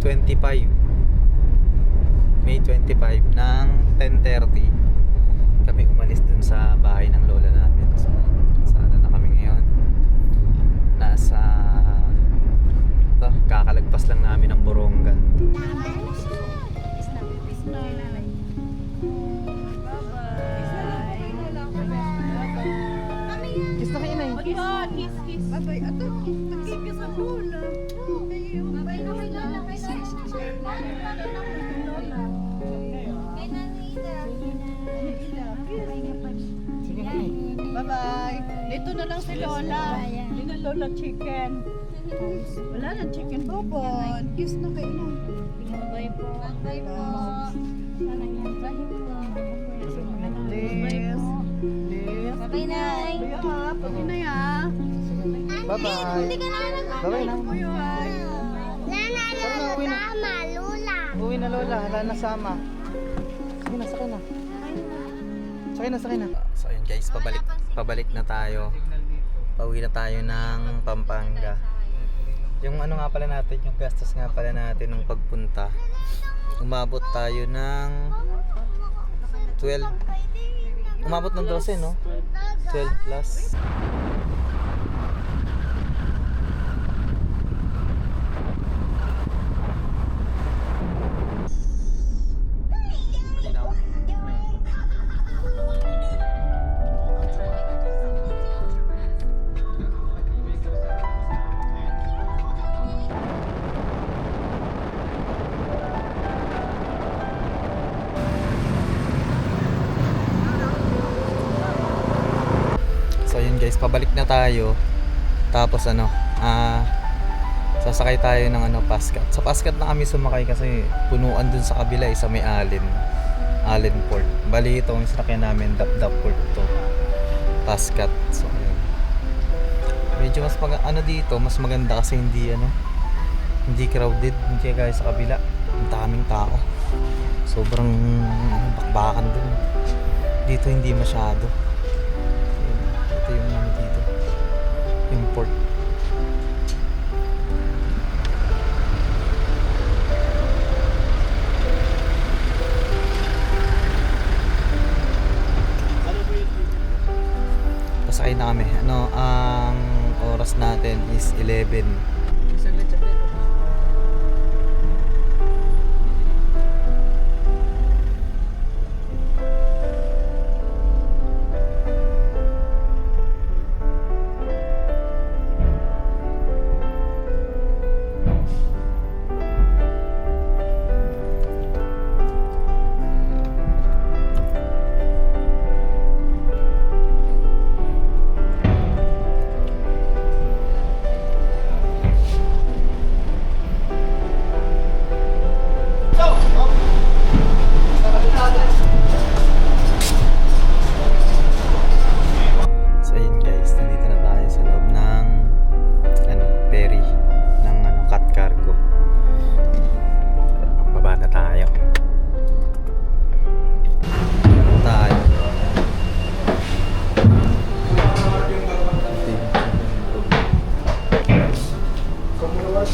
25 May 25 ng 10.30 kami umalis dun sa bahay ng lola namin. So sana na kami ngayon. Nasa ito, kakalagpas lang namin ng Dito na lang si Lola. Na Lola chicken. Wala na chicken bobon. Kiss na kayo na. Liz. Liz. Kuya, pagi na ya. bye bye bye bye na Kuya, ay. Tara na, uwi na. Uwi na Lola, wala na sama. Sige na, sakay na. Sakay na, sakay na. So ayun guys, pabalik, pabalik na tayo. Pauwi na tayo ng Pampanga. Yung ano nga pala natin, yung gastos nga pala natin ng pagpunta. Umabot tayo ng 12. Umabot ng 12, no? 12 plus. Guys, pabalik na tayo. Tapos ano, ah sasakay tayo ng ano, Pascat. Sa Pascat na kami sumakay kasi punuan dun sa kabila, isa may Allen. Allen Port. Bali ito ang sinakyan namin, Dap Dap Port to. Pascat. So ayun. Medyo mas mag ano dito, mas maganda kasi hindi ano, hindi crowded, hindi kaya sa kabila. Ang daming tao. Sobrang ano, bakbakan dun. Dito hindi masyado. Yung port. Pasakay na kami. Ano, ang oras natin is 11.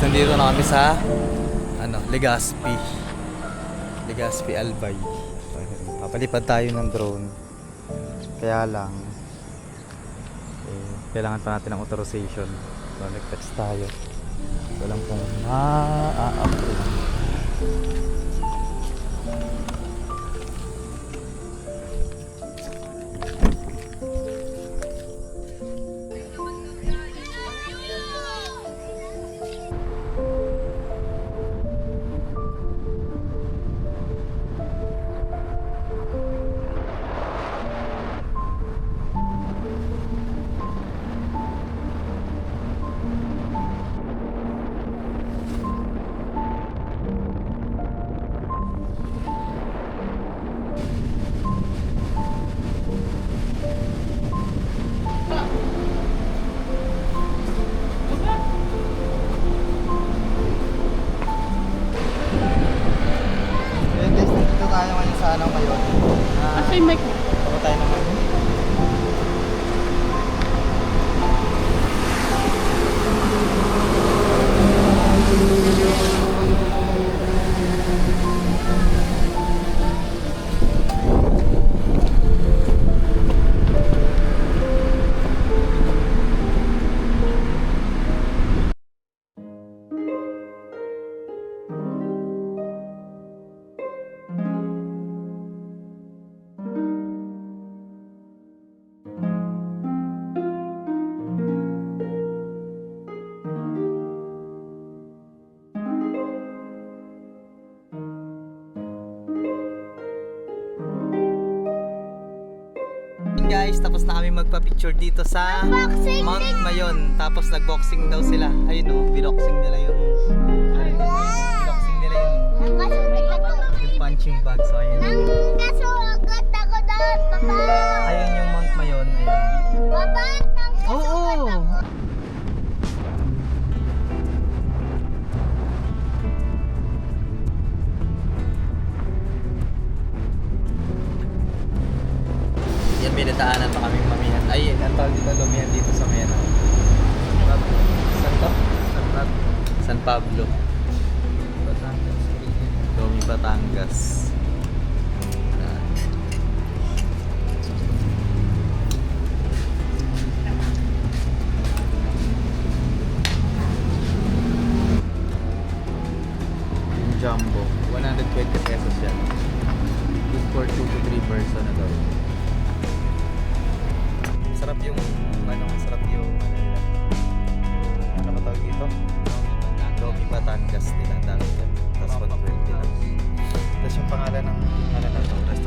Nandito na kami sa ano, Legazpi. Legazpi Albay. Papalipad tayo ng drone. Kaya lang eh, kailangan pa natin ng authorization. So nag-text tayo. So lang kung Guys, tapos na kami magpa-picture dito sa Mount Mayon. Tapos nag-boxing daw sila. Ayun oh, binoxing nila yung ano to, binoxing nila yung, yung punching bag. So ayun. Ayun yung Mount Mayon. Ayun. Oo. Yan, daanan pa kaming mamihan. Ay, ang tawag dito, lumihan dito sa Mena. San to? San Pablo. San Pablo. Batangas. Domi Batangas. jumbo 120 pesos yan good for 2 to 3 person na daw masarap yung ano masarap yung ano nila yung ano tawag dito? Lomi Batangas nila ang dami dyan. Tapos 120 lang. Tapos yung pangalan ng ano na to?